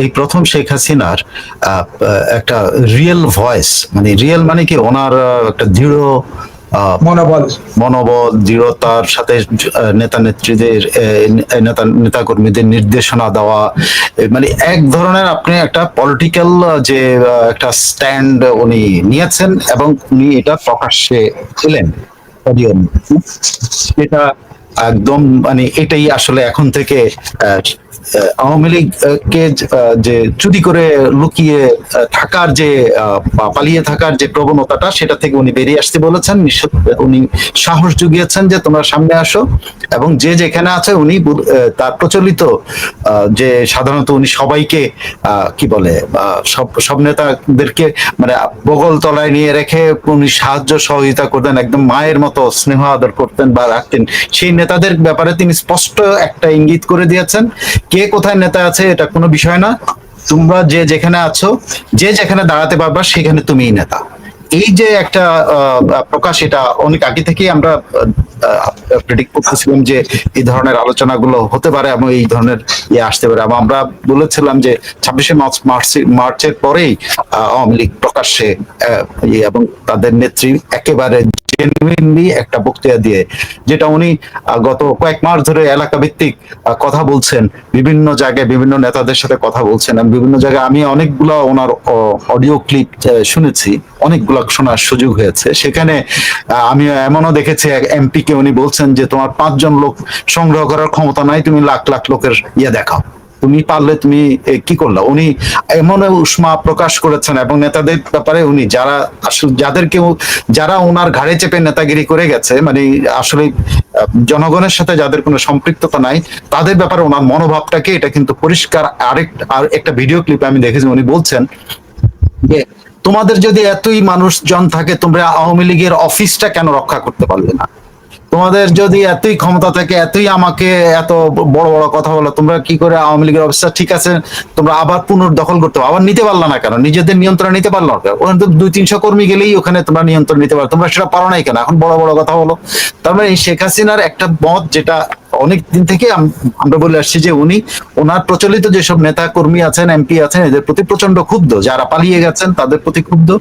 এই প্রথম শেখ হাসিনার একটা রিয়েল ভয়েস মানে রিয়েল মানে কি ওনার একটা দৃঢ় মনোবল। মনোবল দৃঢ়তার সাথে নেতা নেত্রীদের নেতা নেতাকর্মীদের নির্দেশনা দেওয়া মানে এক ধরনের আপনি একটা পলিটিক্যাল যে একটা স্ট্যান্ড উনি নিয়েছেন এবং উনি এটা প্রকাশ্যে ছিলেন। সেটা একদম মানে এটাই আসলে এখন থেকে আওয়ামী লীগ আহ, কে যে চুরি করে লুকিয়ে থাকার যে পালিয়ে থাকার যে প্রবণতাটা সেটা থেকে উনি বেরিয়ে আসতে বলেছেন। উনি সাহস জুগিয়েছেন যে তোমরা সামনে আসো এবং যে যেখানে আছে উনি তার প্রচলিত যে সাধারণত উনি সবাইকে কি বলে সব সব নেতাদেরকে মানে বগল তলায় নিয়ে রেখে উনি সাহায্য সহযোগিতা করতেন একদম মায়ের মতো স্নেহ আদর করতেন বা রাখতেন। সেই নেতাদের ব্যাপারে তিনি স্পষ্ট একটা ইঙ্গিত করে দিয়েছেন। কে কোথায় নেতা আছে এটা কোনো বিষয় না। তোমরা যে যেখানে আছো, যে যেখানে দাঁড়াতে পারবা সেখানে তুমিই নেতা। এই যে একটা প্রকাশ এটা অনেক আগে থেকেই আমরা প্রেডিক্ট করতেছিলাম যে এই ধরনের আলোচনাগুলো হতে পারে এবং এই ধরনের ইয়ে আসতে পারে। এবং আমরা বলেছিলাম যে ছাব্বিশে মার্চ, মার্চ- মার্চের পরেই আওয়ামী লীগ প্রকাশ্যে ইয়ে এবং তাদের নেত্রী একেবারে জেনুইনলি একটা বক্তৃতা দিয়ে, যেটা উনি গত কয়েক মাস ধরে এলাকা ভিত্তিক কথা বলছেন, বিভিন্ন জায়গায় বিভিন্ন নেতাদের সাথে কথা বলছেন বিভিন্ন জায়গায় আমি অনেকগুলো ওনার অডিও ক্লিপ শুনেছি, অনেকগুলো শোনার সুযোগ হয়েছে। সেখানে আমি এমনও দেখেছি এমপি কে উনি বলছেন যে, তোমার পাঁচজন লোক সংগ্রহ করার ক্ষমতা নাই, তুমি লাখ লাখ লোকের ইয়ে দেখাও। তুমি পারলে তুমি কি করলা? উনি এমন উষ্মা প্রকাশ করেছেন এবং নেতাদের ব্যাপারে উনি যারা যাদেরকে যারা ওনার ঘাড়ে চেপে নেতাগিরি করে গেছে মানে আসলে জনগণের সাথে যাদের কোনো সম্পৃক্ততা নাই, তাদের ব্যাপারে ওনার মনোভাবটাকে এটা কিন্তু পরিষ্কার আরেক, আর একটা ভিডিও ক্লিপে আমি দেখেছি, উনি বলছেন যে, তোমাদের যদি এতই মানুষজন থাকে, তোমরা আওয়ামী লীগের অফিসটা কেন রক্ষা করতে পারলে না? তোমাদের যদি এতই ক্ষমতা থাকে, এতই আমাকে এত বড় বড় কথা বলো, তোমরা কি করে আওয়ামী লীগের অবস্থা ঠিক আছে, তোমরা আবার পুনর্দখল করতে আবার নিতে পারলা না কেন? নিজেদের নিয়ন্ত্রণ নিতে পারল না ওখানে তো দুই তিনশো কর্মী গেলেই ওখানে তোমরা নিয়ন্ত্রণ নিতে পারো। তোমরা সেটা পারো নাই কেন? এখন বড় বড় কথা বলো। তার মানে এই শেখ হাসিনার একটা মত যেটা অনেক দিন থেকে আম- আমরা বলে আসছি যে উনি, ওনার প্রচলিত যেসব নেতা কর্মী আছেন এমপি আছেন, এদের প্রতি প্রচণ্ড ক্ষুব্ধ। যারা পালিয়ে গেছেন, তাদের প্রতি ক্ষুব্ধ।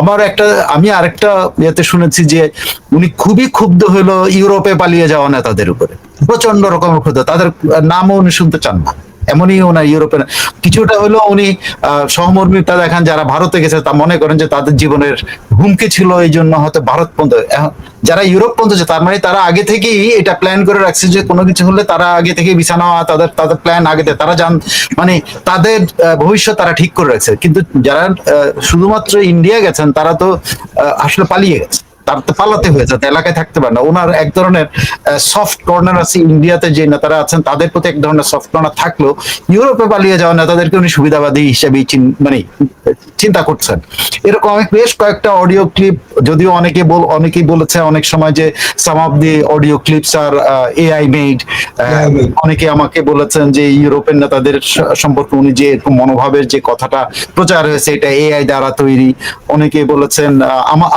আমার একটা, আমি আরেকটা ইয়েতে শুনেছি যে উনি খুবই ক্ষুব্ধ হলো ইউরোপে পালিয়ে যাওয়া নেতাদের উপরে। প্রচণ্ড রকমের ক্ষুব্ধ। তাদের নামও উনি শুনতে চান না। এমনই ওনার ইউরোপের, কিছুটা হলো উনি সহমর্মিতা দেখান যারা ভারতে গেছে, তা মনে করেন যে তাদের জীবনের হুমকি ছিল, এই জন্য হয়তো ভারত পর্যন্ত যারা ইউরোপ যে তার মানে তারা আগে থেকেই এটা প্ল্যান করে রাখছে যে কোনো কিছু হলে তারা আগে থেকে বিছানা হওয়া তাদের তাদের প্ল্যান আগে তারা জান মানে তাদের ভবিষ্যৎ তারা ঠিক করে রাখছে। কিন্তু যারা শুধুমাত্র ইন্ডিয়া গেছেন, তারা তো আসলে পালিয়ে গেছে। তার তো পালাতে হয়েছে তো এলাকায় থাকতে পারে না। ওনার এক ধরনের সফট কর্নার আছে ইন্ডিয়াতে যে নেতারা আছেন তাদের প্রতি এক ধরনের সফট কর্নার থাকলেও ইউরোপে পালিয়ে যাওয়া নেতাদেরকে উনি সুবিধাবাদী হিসেবে মানে চিন্তা করছেন। এরকম অনেক বেশ কয়েকটা অডিও ক্লিপ যদিও অনেকে বল অনেকেই বলেছে অনেক সময় যে some of the audio clips R AI made অনেকে আমাকে বলেছেন যে ইউরোপের নেতাদের সম্পর্কে উনি যে এরকম মনোভাবের যে কথাটা প্রচার হয়েছে এটা এআই দ্বারা তৈরি। অনেকে বলেছেন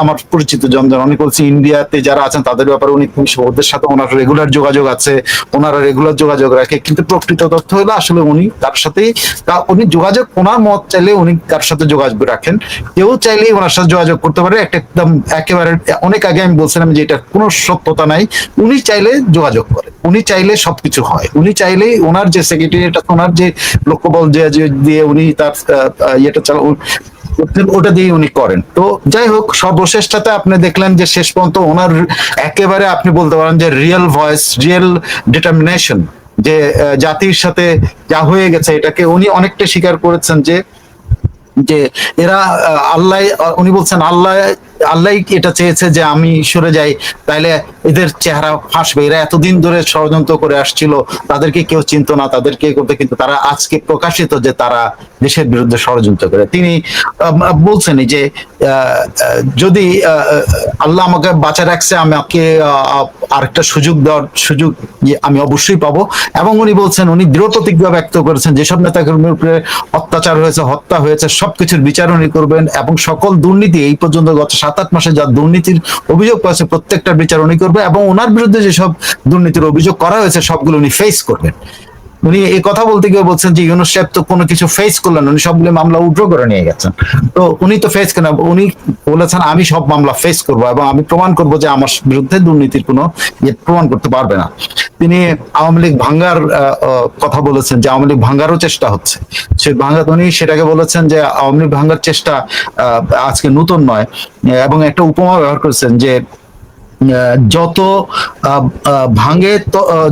আমার পরিচিত জনজন অনেকে বলছে ইন্ডিয়াতে যারা আছেন, তাদের ব্যাপারে উনি খুব ওদের সাথে ওনার রেগুলার যোগাযোগ আছে, ওনারা রেগুলার যোগাযোগ রাখে। কিন্তু প্রকৃত তথ্য হলো আসলে উনি তার সাথে উনি যোগাযোগ ওনার মত চাইলে উনি কার সাথে যোগাযোগ রাখেন। কেউ চাইলেই ওনার সাথে যোগাযোগ করতে পারে। একটা একদম একেবারে, অনেক আগে আমি বলছিলাম যে এটা কোনো সত্যতা নাই। উনি চাইলে যোগাযোগ করে। উনি চাইলে সবকিছু হয়। উনি চাইলেই ওনার যে সেক্রেটারিটা ওনার যে লোকবল যে দিয়ে উনি তার ইয়েটা চালা ওটা দিয়ে উনি করেন। তো যাই হোক, সর্বশেষটাতে আপনি দেখলেন যে শেষ পর্যন্ত ওনার একেবারে আপনি বলতে পারেন যে রিয়েল ভয়েস রিয়েল ডিটারমিনেশন যে জাতির সাথে যা হয়ে গেছে এটাকে উনি অনেকটা স্বীকার করেছেন যে যে এরা আল্লাহ, উনি বলছেন আল্লাহ আল্লাহ এটা চেয়েছে যে আমি সরে যাই? তাইলে এদের চেহারা ফাঁসবে। এরা এতদিন ধরে ষড়যন্ত্র করে আসছিল, তাদেরকে কেউ চিনতো না, তাদেরকে করতে, কিন্তু তারা আজকে প্রকাশিত যে তারা দেশের বিরুদ্ধে ষড়যন্ত্র করে। তিনি বলছেন যে যদি আল্লাহ আমাকে বাঁচা রাখছে, আমাকে আরেকটা সুযোগ দেওয়ার সুযোগ আমি অবশ্যই পাবো। এবং উনি বলছেন, উনি দৃঢ় প্রতিজ্ঞা ব্যক্ত করেছেন, যেসব নেতাকর্মীর উপরে অত্যাচার হয়েছে, হত্যা হয়েছে, সবকিছুর বিচার উনি করবেন এবং সকল দুর্নীতি এই পর্যন্ত গত সাত আট মাসে যা দুর্নীতির অভিযোগ পাচ্ছে প্রত্যেকটার বিচার উনি করবে এবং ওনার বিরুদ্ধে যেসব দুর্নীতির অভিযোগ করা হয়েছে, সবগুলো উনি ফেস করবেন। উনি এই কথা বলতে গিয়ে বলছেন যে, ইউনুস সাহেব তো কোনো কিছু ফেস করলেন উনি সবগুলো মামলা উড্র করে নিয়ে গেছেন। তো উনি তো ফেস করেন, উনি বলেছেন, আমি সব মামলা ফেস করব এবং আমি প্রমাণ করব যে আমার বিরুদ্ধে দুর্নীতির কোনো ইয়ে প্রমাণ করতে পারবে না। তিনি আওয়ামী লীগ ভাঙ্গার কথা বলেছেন যে আওয়ামী লীগ ভাঙ্গারও চেষ্টা হচ্ছে। সে ভাঙ্গা উনি সেটাকে বলেছেন যে আওয়ামী লীগ ভাঙ্গার চেষ্টা আজকে নতুন নয়। এবং একটা উপমা ব্যবহার করেছেন যে যত ভাঙে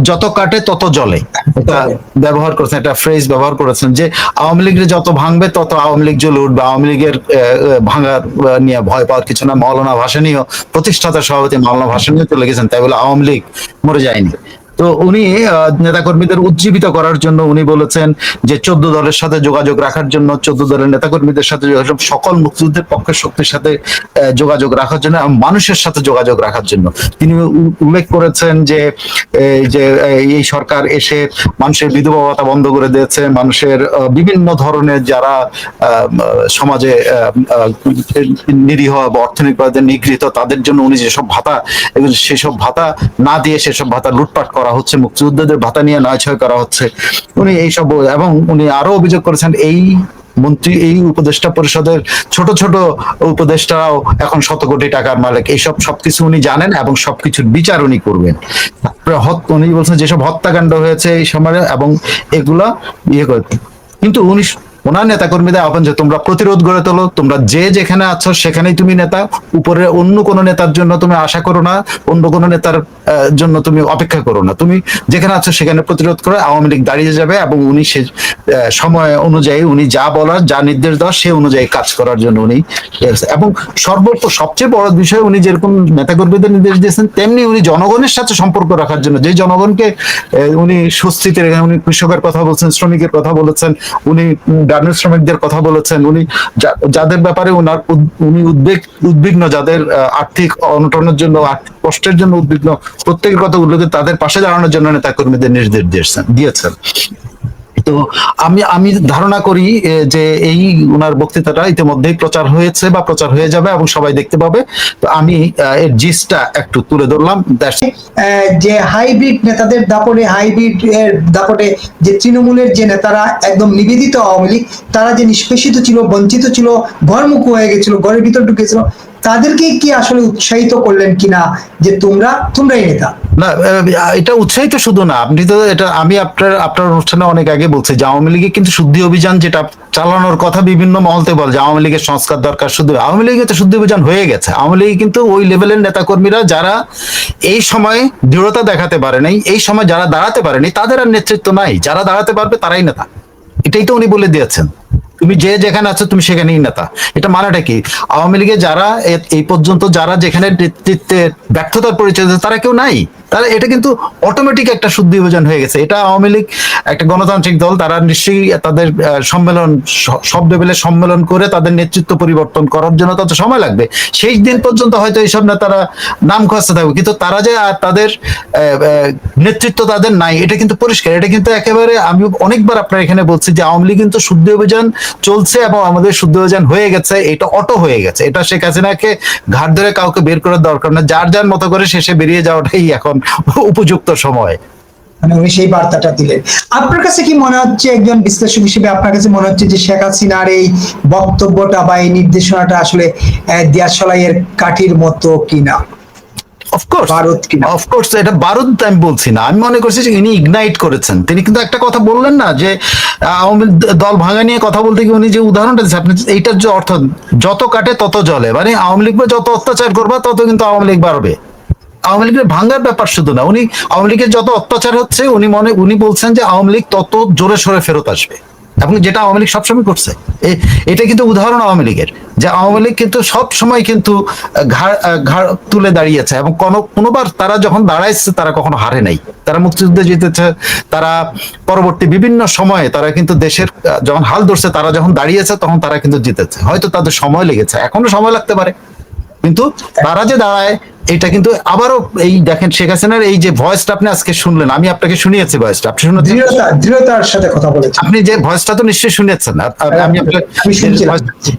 যত কাটে তত জলে এটা ব্যবহার করেছেন, একটা ফ্রেজ ব্যবহার করেছেন যে আওয়ামী লীগের যত ভাঙবে তত আওয়ামী লীগ জ্বলে উঠবে। আওয়ামী লীগের ভাঙার নিয়ে ভয় পাওয়ার কিছু না। মৌলানা ভাসানীও, প্রতিষ্ঠাতা সভাপতি মৌলানা ভাসানীও চলে গেছেন, তাই বলে আওয়ামী লীগ মরে যায়নি। তো উনি নেতাকর্মীদের উজ্জীবিত করার জন্য উনি বলেছেন যে চোদ্দ দলের সাথে যোগাযোগ রাখার জন্য, চোদ্দ দলের নেতাকর্মীদের সাথে সকল মুক্তিযুদ্ধের পক্ষের শক্তির সাথে যোগাযোগ রাখার জন্য মানুষের সাথে যোগাযোগ রাখার জন্য। তিনি উল্লেখ করেছেন যে যে এই- সরকার এসে মানুষের বিধবা বন্ধ করে দিয়েছে, মানুষের বিভিন্ন ধরনের যারা সমাজে নিরীহ বা অর্থনৈতিকভাবে নিগৃহীত, তাদের জন্য উনি যেসব ভাতা সেসব ভাতা না দিয়ে সেসব ভাতা লুটপাট করা হচ্ছে, মুক্তিযোদ্ধাদের ভাতা নিয়ে নয় ছয় করা হচ্ছে। উনি এইসব এবং উনি আরও অভিযোগ করেছেন, এই মন্ত্রী, এই উপদেষ্টা পরিষদের ছোট ছোট উপদেষ্টারাও এখন শত কোটি টাকার মালিক। এইসব সবকিছু উনি জানেন এবং সবকিছুর বিচার উনি করবেন। উনি বলছেন যেসব হত্যাকাণ্ড হয়েছে এই সময় এবং এগুলা ইয়ে করে কিন্তু উনি ওনার নেতা কর্মীদের আহ্বান যে তোমরা প্রতিরোধ গড়ে তোলো, তোমরা যে যেখানে আছো সেখানেই তুমি নেতা উপরে অন্য কোনো নেতার জন্য তুমি আশা করো না, অন্য কোনো নেতার জন্য তুমি অপেক্ষা করো না। তুমি যেখানে আছো সেখানে প্রতিরোধ করে আওয়ামী লীগ দাঁড়িয়ে যাবে এবং উনি সে সময় অনুযায়ী উনি যা বলার, যা নির্দেশ দেওয়ার সে অনুযায়ী কাজ করার জন্য উনি এবং সর্ব সবচেয়ে বড় বিষয় উনি যেরকম নেতাকর্মীদের নির্দেশ দিয়েছেন, তেমনি উনি জনগণের সাথে সম্পর্ক রাখার জন্য, যে জনগণকে উনি স্বস্তিতে উনি কৃষকের কথা বলছেন, শ্রমিকের কথা বলেছেন, উনি গার্মেন্টস শ্রমিকদের কথা বলেছেন, উনি যাদের ব্যাপারে উনার উনি উদ্বেগ, উদ্বিগ্ন, যাদের আর্থিক অনটনের জন্য, আর্থিক কষ্টের জন্য উদ্বিগ্ন, প্রত্যেকের কথা উল্লেখ তাদের পাশে দাঁড়ানোর জন্য নেতা কর্মীদের নির্দেশ দিয়েছেন দিয়েছেন। তো আমি আমি ধারণা করি যে এই উনার বক্তৃতাটা ইতিমধ্যেই প্রচার হয়েছে বা প্রচার হয়ে যাবে এবং সবাই দেখতে পাবে। তো আমি এর জিসটা একটু তুলে ধরলাম। যে হাইব্রিড নেতাদের দাপটে, হাইব্রিড এর দাপটে যে তৃণমূলের যে নেতারা একদম নিবেদিত আওয়ামী লীগ, তারা যে নিষ্পেষিত ছিল, বঞ্চিত ছিল, ঘরমুখ হয়ে গেছিল, ঘরের ভিতর ঢুকেছিল তাদেরকে কি আসলে উৎসাহিত করলেন কিনা যে তোমরা, তোমরাই নেতা? না এটা উৎসাহিত শুধু না, আপনি তো এটা, আমি আপনার আপনার অনুষ্ঠানে অনেক আগে বলছি যে আওয়ামী কিন্তু শুদ্ধি অভিযান যেটা চালানোর কথা বিভিন্ন মহলতে বল আওয়ামী লীগের সংস্কার দরকার শুধু আওয়ামী লীগে তো শুদ্ধি অভিযান হয়ে গেছে। আওয়ামী লীগে কিন্তু ওই লেভেলের নেতাকর্মীরা যারা এই সময় দৃঢ়তা দেখাতে পারে নাই, এই সময় যারা দাঁড়াতে পারেনি তাদের আর নেতৃত্ব নাই। যারা দাঁড়াতে পারবে তারাই নেতা। এটাই তো উনি বলে দিয়েছেন। তুমি যে যেখানে আছো তুমি সেখানেই নেতা। এটা মানেটা কি? আওয়ামী লীগে যারা এই পর্যন্ত যারা যেখানে নেতৃত্বে ব্যর্থতার পরিচয় তারা কেউ নাই। তারা এটা কিন্তু অটোমেটিক একটা শুদ্ধি অভিযান হয়ে গেছে। এটা আওয়ামী লীগ একটা গণতান্ত্রিক দল, তারা নিশ্চয়ই তাদের সম্মেলন সব লেভেলে সম্মেলন করে তাদের নেতৃত্ব পরিবর্তন করার জন্য তাদের সময় লাগবে। সেই দিন পর্যন্ত হয়তো এইসব নেতারা নাম খসতে থাকবে কিন্তু তারা যে আর তাদের নেতৃত্ব তাদের নাই, এটা কিন্তু পরিষ্কার। এটা কিন্তু একেবারে আমি অনেকবার আপনার এখানে বলছি যে আওয়ামী লীগ কিন্তু শুদ্ধি অভিযান চলছে এবং আমাদের শুদ্ধ অভিযান হয়ে গেছে, এটা অটো হয়ে গেছে। এটা শেখ হাসিনাকে ঘাট ধরে কাউকে বের করার দরকার না, যার যার মতো করে শেষে বেরিয়ে যাওয়াটাই এখন উপযুক্ত সময়। মানে উনি সেই বার্তাটা দিলেন। আপনার কাছে কি মনে হচ্ছে, একজন বিশ্লেষক হিসেবে আপনার কাছে মনে হচ্ছে যে শেখ হাসিনার এই বক্তব্যটা বা এই নির্দেশনাটা আসলে দিয়াশলাইয়ের কাঠির মতো কিনা? অফকোর্স? অফকোর্স এটা বারুদ আমি বলছি না। আমি মনে করছি যে ইনি ইগনাইট করেছেন। তিনি কিন্তু একটা কথা বললেন না যে আওয়ামী দল ভাঙা নিয়ে কথা বলতে গিয়ে উনি যে উদাহরণটা দিচ্ছেন আপনি এইটার যে অর্থ যত কাটে তত জলে মানে আওয়ামী লীগ যত অত্যাচার করবা তত কিন্তু আওয়ামী লীগ বাড়বে। আওয়ামী লীগের ভাঙ্গার ব্যাপার শুধু না উনি আওয়ামী লীগের যত অত্যাচার হচ্ছে উনি মনে উনি বলছেন যে আওয়ামী লীগ তত জোরে সরে ফেরত আসবে। এবং যেটা আওয়ামী লীগ সবসময় করছে এটা কিন্তু উদাহরণ আওয়ামী লীগের, যে আওয়ামী লীগ কিন্তু সব সময় কিন্তু ঘাড় ঘাড় তুলে দাঁড়িয়েছে এবং কোনো, কোনোবার তারা যখন দাঁড়াইছে, তারা কখনো হারে নাই। তারা মুক্তিযুদ্ধে জিতেছে, তারা পরবর্তী বিভিন্ন সময়ে তারা কিন্তু দেশের যখন হাল ধরছে, তারা যখন দাঁড়িয়েছে, তখন তারা কিন্তু জিতেছে। হয়তো তাদের সময় লেগেছে, এখনও সময় লাগতে পারে। কিন্তু তারা যে দাঁড়ায় এটা কিন্তু আবারও এই দেখেন শেখ হাসিনার এই যে ভয়েসটা আপনি আজকে শুনলেন আমি আপনাকে শুনিয়েছি ভয়েসটা আপনি শুনেছেন? দৃঢ়তার সাথে কথা বলেছেন। আপনি যে ভয়েসটা তো নিশ্চয়ই শুনেছেন। আমি।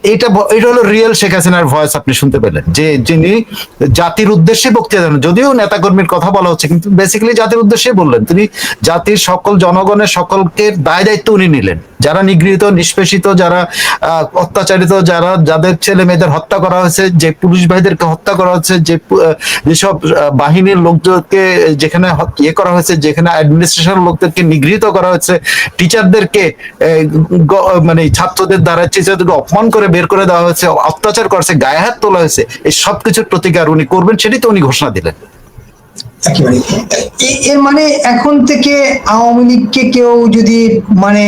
এইটা ভ- এটা হলো রিয়েল শেখ হাসিনার ভয়েস আপনি শুনতে পেলেন। যে যিনি জাতির উদ্দেশ্যে বক্তৃতা দেন যদিও নেতাকর্মীর কথা বলা হচ্ছে কিন্তু বেসিক্যালি জাতির উদ্দেশ্যে বললেন। তিনি জাতির সকল জনগণের সকলকে দায় দায়িত্ব উনি নিলেন। যারা নিগৃহীত নিষ্পেষিত যারা আহ, অত্যাচারিত যারা যাদের ছেলে মেয়েদের হত্যা করা হয়েছে যে পুলিশ ভাইদেরকে হত্যা করা হচ্ছে যে যেসব বাহিনীর লোকজনকে যেখানে ইয়ে করা হয়েছে, যেখানে অ্যাডমিনিস্ট্রেশন লোকদেরকে নিগৃহীত করা হয়েছে টিচারদেরকে মানে ছাত্রদের দ্বারা টিচারদেরকে অপমান করে বের করে দেওয়া হয়েছে, অত্যাচার করছে, গায়ে হাত তোলা হয়েছে, এই সব কিছুর প্রতিকার উনি করবেন, সেটাই তো উনি ঘোষণা দিলেন। এর মানে এখন থেকে আওয়ামী লীগকে কেউ যদি মানে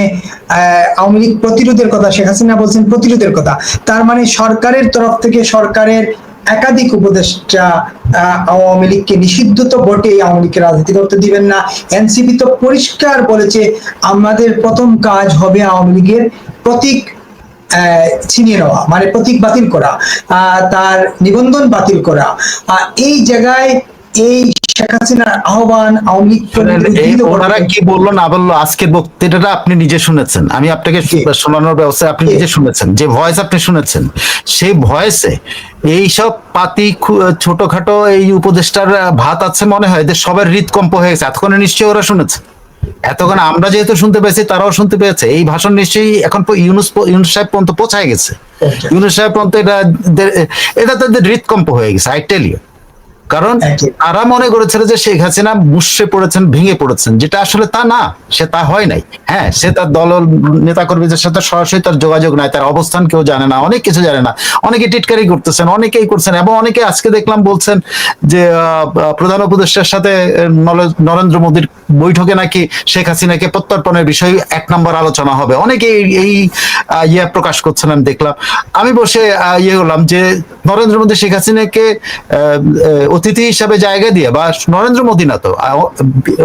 আওয়ামী লীগ প্রতিরোধের কথা, শেখ হাসিনা বলছেন প্রতিরোধের কথা, তার মানে সরকারের তরফ থেকে সরকারের একাধিক উপদেষ্টা আওয়ামী লীগকে নিষিদ্ধ তো বটেই আওয়ামী লীগকে রাজনীতি করতে দিবেন না। এনসিপি তো পরিষ্কার বলেছে আমাদের প্রথম কাজ হবে আওয়ামী লীগের প্রতীক ছিনিয়ে নেওয়া মানে প্রতীক বাতিল করা তার নিবন্ধন বাতিল করা। এই জায়গায় এই শেখ হাসিনার আহ্বান আওয়ামী লীগ ওনারা কি বলল না বলল আজকের বক্তৃতাটা আপনি নিজে শুনেছেন। আমি আপনাকে শোনানোর ব্যবস্থা আপনি। নিজে শুনেছেন যে ভয়েস আপনি শুনেছেন সেই ভয়েসে এই সব পাতি ছোটখাটো এই উপদেষ্টার ভাত আছে মনে হয় এদের সবার হৃদকম্প হয়ে গেছে। এতক্ষণে নিশ্চয়ই ওরা শুনেছে। এতক্ষণ আমরা যেহেতু শুনতে পেয়েছি তারাও শুনতে পেয়েছে। এই ভাষণ নিশ্চয়ই এখন ইউনুস ইউনুস সাহেব পর্যন্ত পৌঁছায় গেছে। ইউনুস সাহেব পর্যন্ত এটা এটা তাদের হৃদকম্প হয়ে গেছে আই টেল ইউ কারণ তারা মনে করেছিল যে শেখ হাসিনা মুসে পড়েছেন ভেঙে পড়েছেন। যেটা আসলে তা না সে তা হয় নাই। হ্যাঁ সে তার দল নেতা কর্মীদের সাথে সরাসরি তার যোগাযোগ নাই তার অবস্থান কেউ জানে না অনেক কিছু জানে না। অনেকে টিটকারি করতেছেন অনেকেই করছেন এবং অনেকে আজকে দেখলাম বলছেন যে প্রধান উপদেষ্টার সাথে নরেন্দ্র মোদীর বৈঠকে নাকি শেখ হাসিনাকে প্রত্যর্পণের বিষয়ে এক নম্বর আলোচনা হবে। অনেকে এই- ইয়ে প্রকাশ করছেন আমি দেখলাম। আমি বসে ইয়ে হলাম যে নরেন্দ্র মোদী শেখ হাসিনাকে অতিথি হিসাবে জায়গা দিয়ে বা নরেন্দ্র মোদী না তো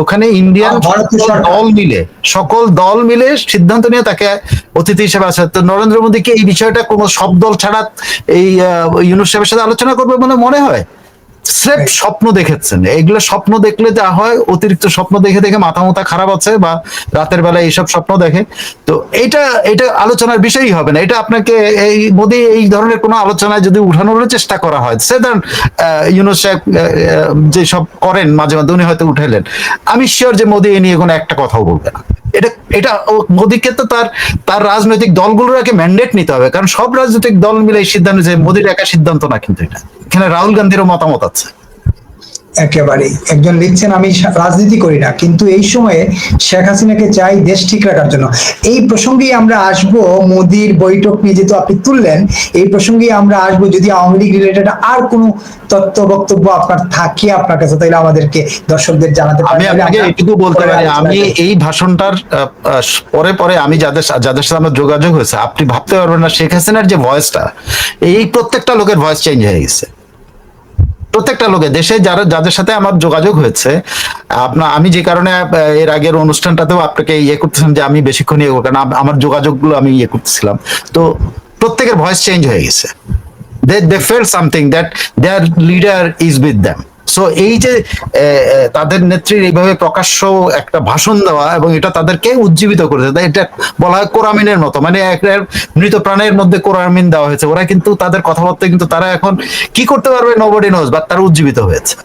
ওখানে ইন্ডিয়ান ভারতীয় দল মিলে সকল দল মিলে সিদ্ধান্ত নিয়ে তাকে অতিথি হিসাবে আসে। তো নরেন্দ্র মোদীকে এই বিষয়টা কোনো সব দল ছাড়া এই ইউনুস সাহেবের সাথে আলোচনা করবে বলে মনে হয়? স্রেফ স্বপ্ন দেখেছেন। এগুলো স্বপ্ন দেখলে যা হয় অতিরিক্ত স্বপ্ন দেখে দেখে মাথা মাথা খারাপ আছে বা রাতের বেলা এইসব স্বপ্ন দেখে। তো এটা এটা আলোচনার বিষয়ই হবে না। এটা আপনাকে এই মোদি এই ধরনের কোনো আলোচনায় যদি উঠানোর চেষ্টা করা হয় সে ধরেন ইউনুস সাহেব আহ, আহ, যে সব করেন মাঝে মাঝে উনি হয়তো উঠাইলেন আমি শিওর যে মোদি এ নিয়ে কোনো একটা কথাও বলবে না। এটা এটা মোদিকে তো তার তার রাজনৈতিক দলগুলোর আগে ম্যান্ডেট নিতে হবে। কারণ সব রাজনৈতিক দল মিলে এই সিদ্ধান্ত যে মোদির একা সিদ্ধান্ত না কিন্তু এটা। এখানে রাহুল গান্ধীরও মতামত আছে। একেবারে একজন লিখছেন আমি রাজনীতি করি না কিন্তু এই সময়ে শেখ হাসিনাকে চাই দেশ ঠিক রাখার জন্য। এই প্রসঙ্গেই আমরা আসব মোদির বৈঠক নিয়ে যেহেতু আপনি তুললেন এই প্রসঙ্গেই আমরা আসব যদি আওয়ামী লীগ রিলেটেড আর কোনো তথ্য বক্তব্য আপনার থাকে আপনার কাছে তাহলে আমাদেরকে দর্শকদের জানাতে আমি এটুকু বলতে পারি আমি এই ভাষণটার পরে পরে আমি যাদের যাদের সাথে আমার যোগাযোগ হয়েছে আপনি ভাবতে পারবেন না শেখ হাসিনার যে ভয়েসটা এই প্রত্যেকটা লোকের ভয়েস চেঞ্জ হয়ে গেছে। প্রত্যেকটা লোকে দেশে যারা যাদের সাথে আমার যোগাযোগ হয়েছে আপনার আমি যে কারণে এর আগের অনুষ্ঠানটাতেও আপনাকে ইয়ে করতেছিলাম যে আমি বেশিক্ষণ ইয়ে কারণ আম- আমার যোগাযোগগুলো আমি ইয়ে করতেছিলাম। তো প্রত্যেকের ভয়েস চেঞ্জ হয়ে গেছে। They they feel something that their leader is with them so এই যে তাদের নেত্রীর এইভাবে প্রকাশ্য একটা ভাষণ দেওয়া এবং এটা তাদেরকে উজ্জীবিত করেছে এটা বলা হয় কোরামিনের মতো। মানে একটা মৃত প্রাণের মধ্যে কোরামিন দেওয়া হয়েছে। ওরা কিন্তু তাদের কথাবার্তা কিন্তু তারা এখন কি করতে পারবে? নোবডি নোজ বা তারা উজ্জীবিত হয়েছে।